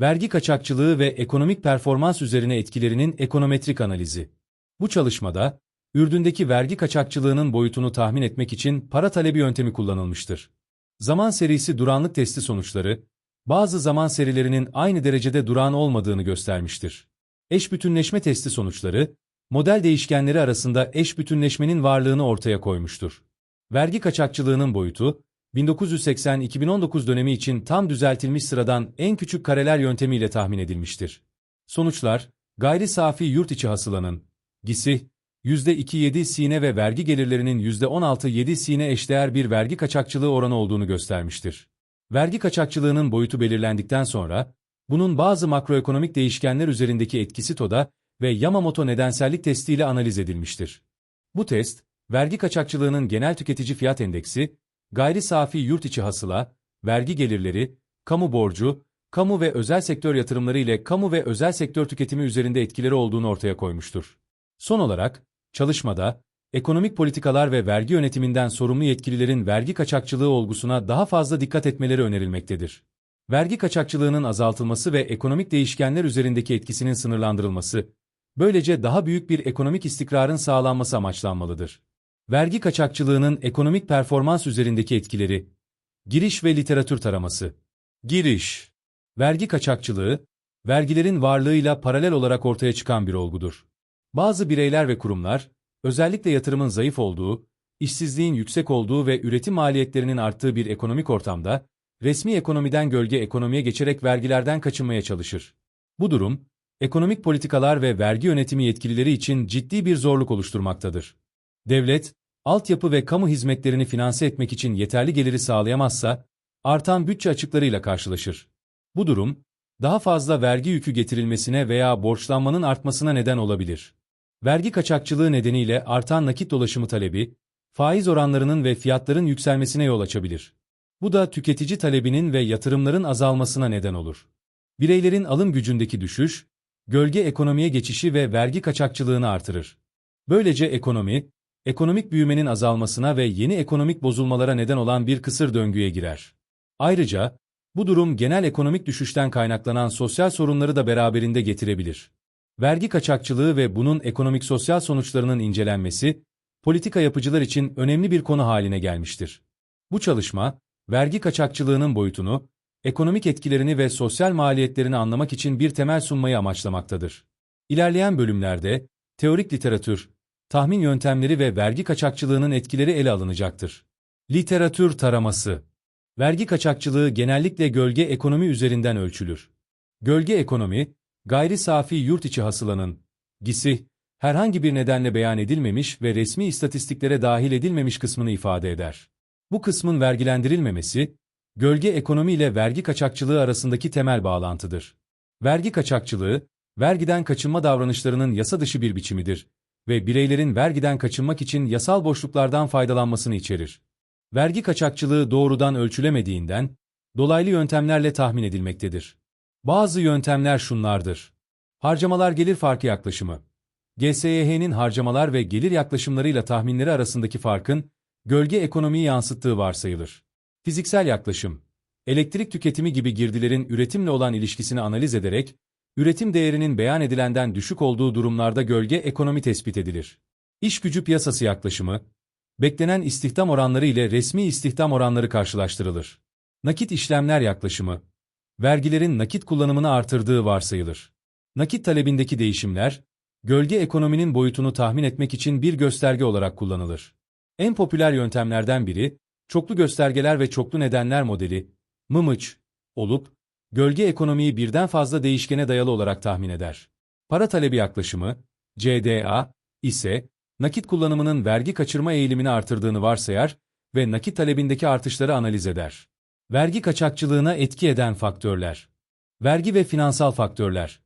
Vergi kaçakçılığı ve ekonomik performans üzerine etkilerinin ekonometrik analizi. Bu çalışmada, Ürdün'deki vergi kaçakçılığının boyutunu tahmin etmek için para talebi yöntemi kullanılmıştır. Zaman serisi duranlık testi sonuçları, bazı zaman serilerinin aynı derecede duran olmadığını göstermiştir. Eş bütünleşme testi sonuçları, model değişkenleri arasında eş bütünleşmenin varlığını ortaya koymuştur. Vergi kaçakçılığının boyutu, 1980-2019 dönemi için tam düzeltilmiş sıradan en küçük kareler yöntemiyle tahmin edilmiştir. Sonuçlar, gayri safi yurt içi hasılanın, GİS'i, %2.7 sine ve vergi gelirlerinin %16.7 sine eşdeğer bir vergi kaçakçılığı oranı olduğunu göstermiştir. Vergi kaçakçılığının boyutu belirlendikten sonra, bunun bazı makroekonomik değişkenler üzerindeki etkisi TODA ve Yamamoto nedensellik testiyle analiz edilmiştir. Bu test, vergi kaçakçılığının genel tüketici fiyat endeksi, gayri safi yurt içi hasıla, vergi gelirleri, kamu borcu, kamu ve özel sektör yatırımları ile kamu ve özel sektör tüketimi üzerinde etkileri olduğunu ortaya koymuştur. Son olarak, çalışmada, ekonomik politikalar ve vergi yönetiminden sorumlu yetkililerin vergi kaçakçılığı olgusuna daha fazla dikkat etmeleri önerilmektedir. Vergi kaçakçılığının azaltılması ve ekonomik değişkenler üzerindeki etkisinin sınırlandırılması, böylece daha büyük bir ekonomik istikrarın sağlanması amaçlanmalıdır. Vergi kaçakçılığının ekonomik performans üzerindeki etkileri, giriş ve literatür taraması. Giriş Vergi kaçakçılığı, vergilerin varlığıyla paralel olarak ortaya çıkan bir olgudur. Bazı bireyler ve kurumlar, özellikle yatırımın zayıf olduğu, işsizliğin yüksek olduğu ve üretim maliyetlerinin arttığı bir ekonomik ortamda, resmi ekonomiden gölge ekonomiye geçerek vergilerden kaçınmaya çalışır. Bu durum, ekonomik politikalar ve vergi yönetimi yetkilileri için ciddi bir zorluk oluşturmaktadır. Devlet, altyapı ve kamu hizmetlerini finanse etmek için yeterli geliri sağlayamazsa, artan bütçe açıklarıyla karşılaşır. Bu durum, daha fazla vergi yükü getirilmesine veya borçlanmanın artmasına neden olabilir. Vergi kaçakçılığı nedeniyle artan nakit dolaşımı talebi, faiz oranlarının ve fiyatların yükselmesine yol açabilir. Bu da tüketici talebinin ve yatırımların azalmasına neden olur. Bireylerin alım gücündeki düşüş, gölge ekonomiye geçişi ve vergi kaçakçılığını artırır. Böylece ekonomi, ekonomik büyümenin azalmasına ve yeni ekonomik bozulmalara neden olan bir kısır döngüye girer. Ayrıca, bu durum genel ekonomik düşüşten kaynaklanan sosyal sorunları da beraberinde getirebilir. Vergi kaçakçılığı ve bunun ekonomik sosyal sonuçlarının incelenmesi, politika yapıcılar için önemli bir konu haline gelmiştir. Bu çalışma, vergi kaçakçılığının boyutunu, ekonomik etkilerini ve sosyal maliyetlerini anlamak için bir temel sunmayı amaçlamaktadır. İlerleyen bölümlerde, teorik literatür, tahmin yöntemleri ve vergi kaçakçılığının etkileri ele alınacaktır. Literatür taraması Vergi kaçakçılığı genellikle gölge ekonomi üzerinden ölçülür. Gölge ekonomi, gayri safi yurt içi hasılanın, GİS'i, herhangi bir nedenle beyan edilmemiş ve resmi istatistiklere dahil edilmemiş kısmını ifade eder. Bu kısmın vergilendirilmemesi, gölge ekonomi ile vergi kaçakçılığı arasındaki temel bağlantıdır. Vergi kaçakçılığı, vergiden kaçınma davranışlarının yasa dışı bir biçimidir ve bireylerin vergiden kaçınmak için yasal boşluklardan faydalanmasını içerir. Vergi kaçakçılığı doğrudan ölçülemediğinden, dolaylı yöntemlerle tahmin edilmektedir. Bazı yöntemler şunlardır. Harcamalar gelir farkı yaklaşımı. GSYH'nin harcamalar ve gelir yaklaşımlarıyla tahminleri arasındaki farkın, gölge ekonomiyi yansıttığı varsayılır. Fiziksel yaklaşım. Elektrik tüketimi gibi girdilerin üretimle olan ilişkisini analiz ederek, üretim değerinin beyan edilenden düşük olduğu durumlarda gölge ekonomi tespit edilir. İş gücü piyasası yaklaşımı, beklenen istihdam oranları ile resmi istihdam oranları karşılaştırılır. Nakit işlemler yaklaşımı, vergilerin nakit kullanımını artırdığı varsayılır. Nakit talebindeki değişimler, gölge ekonominin boyutunu tahmin etmek için bir gösterge olarak kullanılır. En popüler yöntemlerden biri, çoklu göstergeler ve çoklu nedenler modeli, MMIC, olup, gölge ekonomiyi birden fazla değişkene dayalı olarak tahmin eder. Para talebi yaklaşımı, CDA, ise, nakit kullanımının vergi kaçırma eğilimini artırdığını varsayar ve nakit talebindeki artışları analiz eder. Vergi kaçakçılığına etki eden faktörler. Vergi ve finansal faktörler.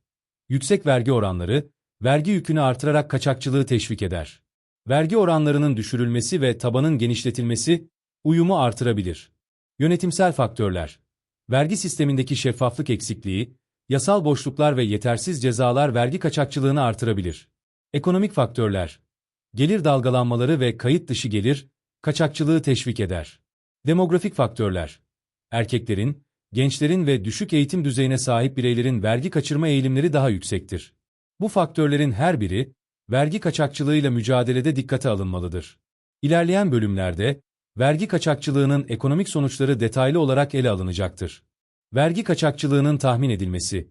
Yüksek vergi oranları, vergi yükünü artırarak kaçakçılığı teşvik eder. Vergi oranlarının düşürülmesi ve tabanın genişletilmesi, uyumu artırabilir. Yönetimsel faktörler. Vergi sistemindeki şeffaflık eksikliği, yasal boşluklar ve yetersiz cezalar vergi kaçakçılığını artırabilir. Ekonomik faktörler. Gelir dalgalanmaları ve kayıt dışı gelir, kaçakçılığı teşvik eder. Demografik faktörler. Erkeklerin, gençlerin ve düşük eğitim düzeyine sahip bireylerin vergi kaçırma eğilimleri daha yüksektir. Bu faktörlerin her biri, vergi kaçakçılığıyla mücadelede dikkate alınmalıdır. İlerleyen bölümlerde, vergi kaçakçılığının ekonomik sonuçları detaylı olarak ele alınacaktır. Vergi kaçakçılığının tahmin edilmesi,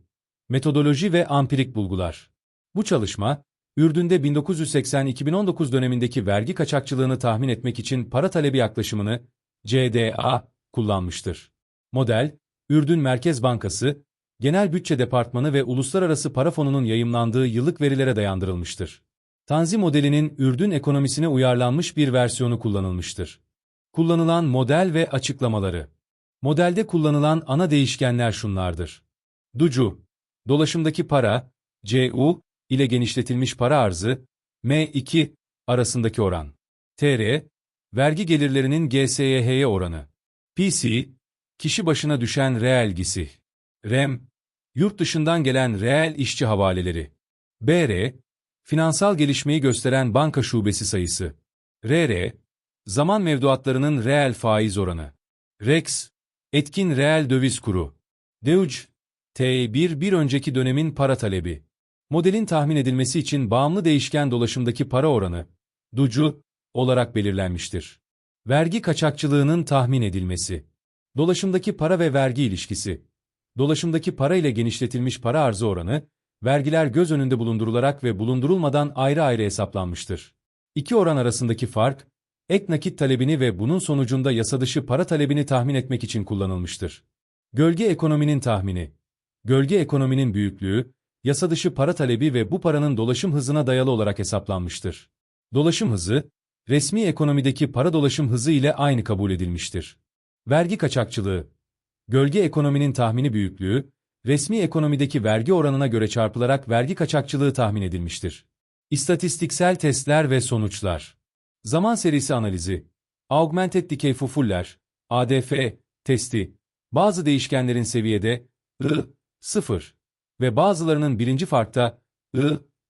metodoloji ve ampirik bulgular. Bu çalışma, Ürdün'de 1980-2019 dönemindeki vergi kaçakçılığını tahmin etmek için para talebi yaklaşımını, CDA, kullanmıştır. Model, Ürdün Merkez Bankası, Genel Bütçe Departmanı ve Uluslararası Para Fonu'nun yayımlandığı yıllık verilere dayandırılmıştır. Tanzi modelinin Ürdün ekonomisine uyarlanmış bir versiyonu kullanılmıştır. Kullanılan model ve açıklamaları. Modelde kullanılan ana değişkenler şunlardır. Ducu, dolaşımdaki para, CU ile genişletilmiş para arzı, M2 arasındaki oran. TR, vergi gelirlerinin GSYH'ye oranı. PC, kişi başına düşen reel gisi. REM, yurt dışından gelen reel işçi havaleleri. BR, finansal gelişmeyi gösteren banka şubesi sayısı. RR, zaman mevduatlarının reel faiz oranı. REX, etkin reel döviz kuru. DEUC, T1 bir önceki dönemin para talebi. Modelin tahmin edilmesi için bağımlı değişken dolaşımdaki para oranı, DUCU, olarak belirlenmiştir. Vergi kaçakçılığının tahmin edilmesi. Dolaşımdaki para ve vergi ilişkisi. Dolaşımdaki para ile genişletilmiş para arzı oranı, vergiler göz önünde bulundurularak ve bulundurulmadan ayrı ayrı hesaplanmıştır. İki oran arasındaki fark, ek nakit talebini ve bunun sonucunda yasadışı para talebini tahmin etmek için kullanılmıştır. Gölge ekonominin tahmini. Gölge ekonominin büyüklüğü, yasadışı para talebi ve bu paranın dolaşım hızına dayalı olarak hesaplanmıştır. Dolaşım hızı, resmi ekonomideki para dolaşım hızı ile aynı kabul edilmiştir. Vergi kaçakçılığı, gölge ekonominin tahmini büyüklüğü, resmi ekonomideki vergi oranına göre çarpılarak vergi kaçakçılığı tahmin edilmiştir. İstatistiksel testler ve sonuçlar. Zaman serisi analizi. Augmented Decay Fufuller, ADF, testi. Bazı değişkenlerin seviyede I, 0 ve bazılarının birinci farkta I,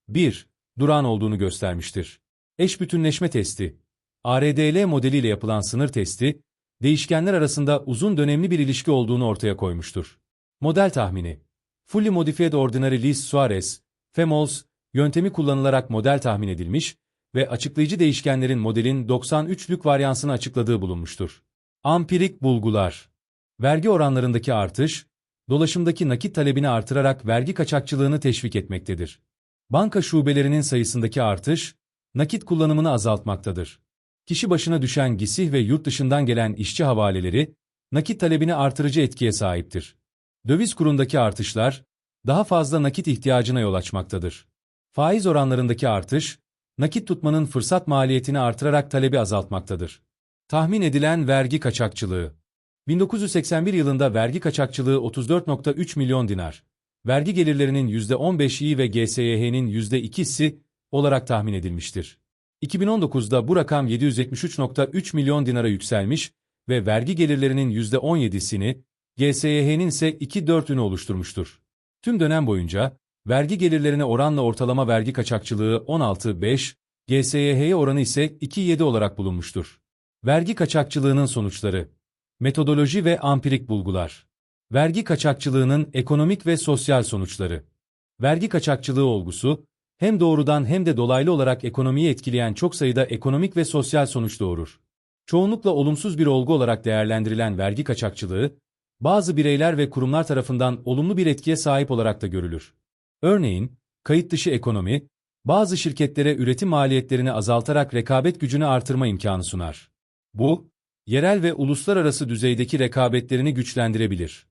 1 duran olduğunu göstermiştir. Eş bütünleşme testi. ARDL modeliyle yapılan sınır testi, değişkenler arasında uzun dönemli bir ilişki olduğunu ortaya koymuştur. Model tahmini. Fully Modified Ordinary Least Suarez, FEMOLS, yöntemi kullanılarak model tahmin edilmiş ve açıklayıcı değişkenlerin modelin 93'lük varyansını açıkladığı bulunmuştur. Ampirik bulgular. Vergi oranlarındaki artış, dolaşımdaki nakit talebini artırarak vergi kaçakçılığını teşvik etmektedir. Banka şubelerinin sayısındaki artış, nakit kullanımını azaltmaktadır. Kişi başına düşen gisih ve yurt dışından gelen işçi havaleleri, nakit talebini artırıcı etkiye sahiptir. Döviz kurundaki artışlar, daha fazla nakit ihtiyacına yol açmaktadır. Faiz oranlarındaki artış, nakit tutmanın fırsat maliyetini artırarak talebi azaltmaktadır. Tahmin edilen vergi kaçakçılığı 1981 yılında vergi kaçakçılığı 34.3 milyon dinar, vergi gelirlerinin %15'i ve GSYH'nin %2'si olarak tahmin edilmiştir. 2019'da bu rakam 773.3 milyon dinara yükselmiş ve vergi gelirlerinin %17'sini, GSYH'nin ise 2-4'ünü oluşturmuştur. Tüm dönem boyunca, vergi gelirlerine oranla ortalama vergi kaçakçılığı 16.5, GSYH'ye oranı ise 2.7 olarak bulunmuştur. Vergi kaçakçılığının sonuçları Metodoloji ve ampirik bulgular Vergi kaçakçılığının ekonomik ve sosyal sonuçları Vergi kaçakçılığı olgusu, hem doğrudan hem de dolaylı olarak ekonomiyi etkileyen çok sayıda ekonomik ve sosyal sonuç doğurur. Çoğunlukla olumsuz bir olgu olarak değerlendirilen vergi kaçakçılığı, bazı bireyler ve kurumlar tarafından olumlu bir etkiye sahip olarak da görülür. Örneğin, kayıt dışı ekonomi, bazı şirketlere üretim maliyetlerini azaltarak rekabet gücünü artırma imkanı sunar. Bu, yerel ve uluslararası düzeydeki rekabetlerini güçlendirebilir.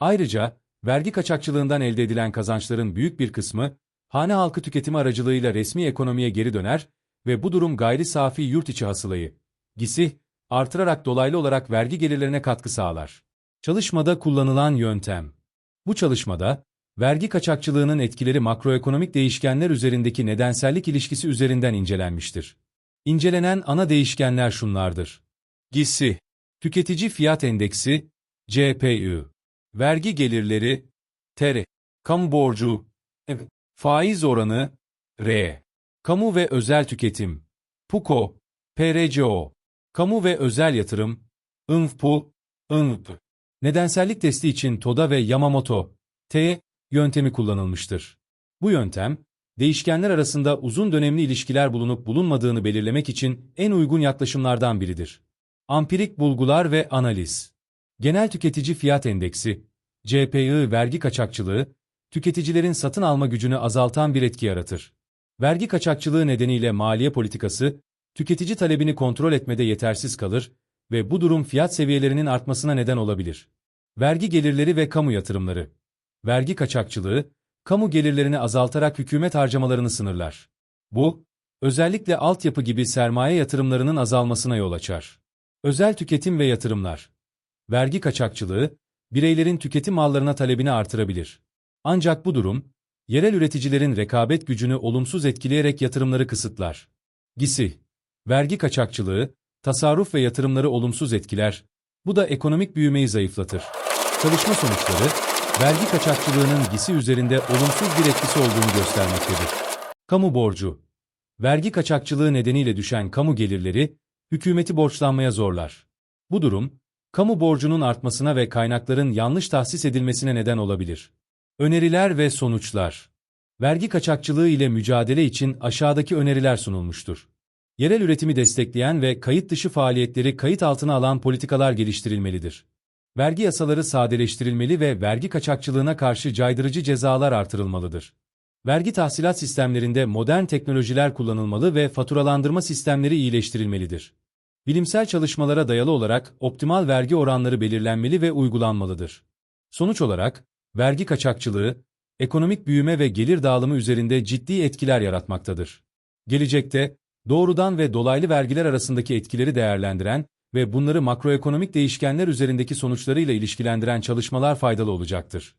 Ayrıca, vergi kaçakçılığından elde edilen kazançların büyük bir kısmı, hane halkı tüketimi aracılığıyla resmi ekonomiye geri döner ve bu durum gayri safi yurt içi hasılayı, GİS'i, artırarak dolaylı olarak vergi gelirlerine katkı sağlar. Çalışmada kullanılan yöntem Bu çalışmada, vergi kaçakçılığının etkileri makroekonomik değişkenler üzerindeki nedensellik ilişkisi üzerinden incelenmiştir. İncelenen ana değişkenler şunlardır. GİS'i, Tüketici Fiyat Endeksi, CPI, Vergi Gelirleri, TR, Kamu Borcu, evet. Faiz Oranı, R, Kamu ve Özel Tüketim, PUKO, PRCO, Kamu ve Özel Yatırım, INFPU, INFP, Nedensellik testi için Toda ve Yamamoto, T yöntemi kullanılmıştır. Bu yöntem, değişkenler arasında uzun dönemli ilişkiler bulunup bulunmadığını belirlemek için en uygun yaklaşımlardan biridir. Ampirik bulgular ve analiz. Genel tüketici fiyat endeksi, CPI vergi kaçakçılığı, tüketicilerin satın alma gücünü azaltan bir etki yaratır. Vergi kaçakçılığı nedeniyle maliye politikası, tüketici talebini kontrol etmede yetersiz kalır ve bu durum fiyat seviyelerinin artmasına neden olabilir. Vergi gelirleri ve kamu yatırımları. Vergi kaçakçılığı, kamu gelirlerini azaltarak hükümet harcamalarını sınırlar. Bu, özellikle altyapı gibi sermaye yatırımlarının azalmasına yol açar. Özel tüketim ve yatırımlar. Vergi kaçakçılığı, bireylerin tüketim mallarına talebini artırabilir. Ancak bu durum, yerel üreticilerin rekabet gücünü olumsuz etkileyerek yatırımları kısıtlar. Gisi, vergi kaçakçılığı, tasarruf ve yatırımları olumsuz etkiler, bu da ekonomik büyümeyi zayıflatır. Çalışma sonuçları, vergi kaçakçılığının gisi üzerinde olumsuz bir etkisi olduğunu göstermektedir. Kamu borcu, vergi kaçakçılığı nedeniyle düşen kamu gelirleri, hükümeti borçlanmaya zorlar. Bu durum, kamu borcunun artmasına ve kaynakların yanlış tahsis edilmesine neden olabilir. Öneriler ve sonuçlar Vergi kaçakçılığı ile mücadele için aşağıdaki öneriler sunulmuştur. Yerel üretimi destekleyen ve kayıt dışı faaliyetleri kayıt altına alan politikalar geliştirilmelidir. Vergi yasaları sadeleştirilmeli ve vergi kaçakçılığına karşı caydırıcı cezalar artırılmalıdır. Vergi tahsilat sistemlerinde modern teknolojiler kullanılmalı ve faturalandırma sistemleri iyileştirilmelidir. Bilimsel çalışmalara dayalı olarak optimal vergi oranları belirlenmeli ve uygulanmalıdır. Sonuç olarak, vergi kaçakçılığı, ekonomik büyüme ve gelir dağılımı üzerinde ciddi etkiler yaratmaktadır. Gelecekte, doğrudan ve dolaylı vergiler arasındaki etkileri değerlendiren ve bunları makroekonomik değişkenler üzerindeki sonuçlarıyla ilişkilendiren çalışmalar faydalı olacaktır.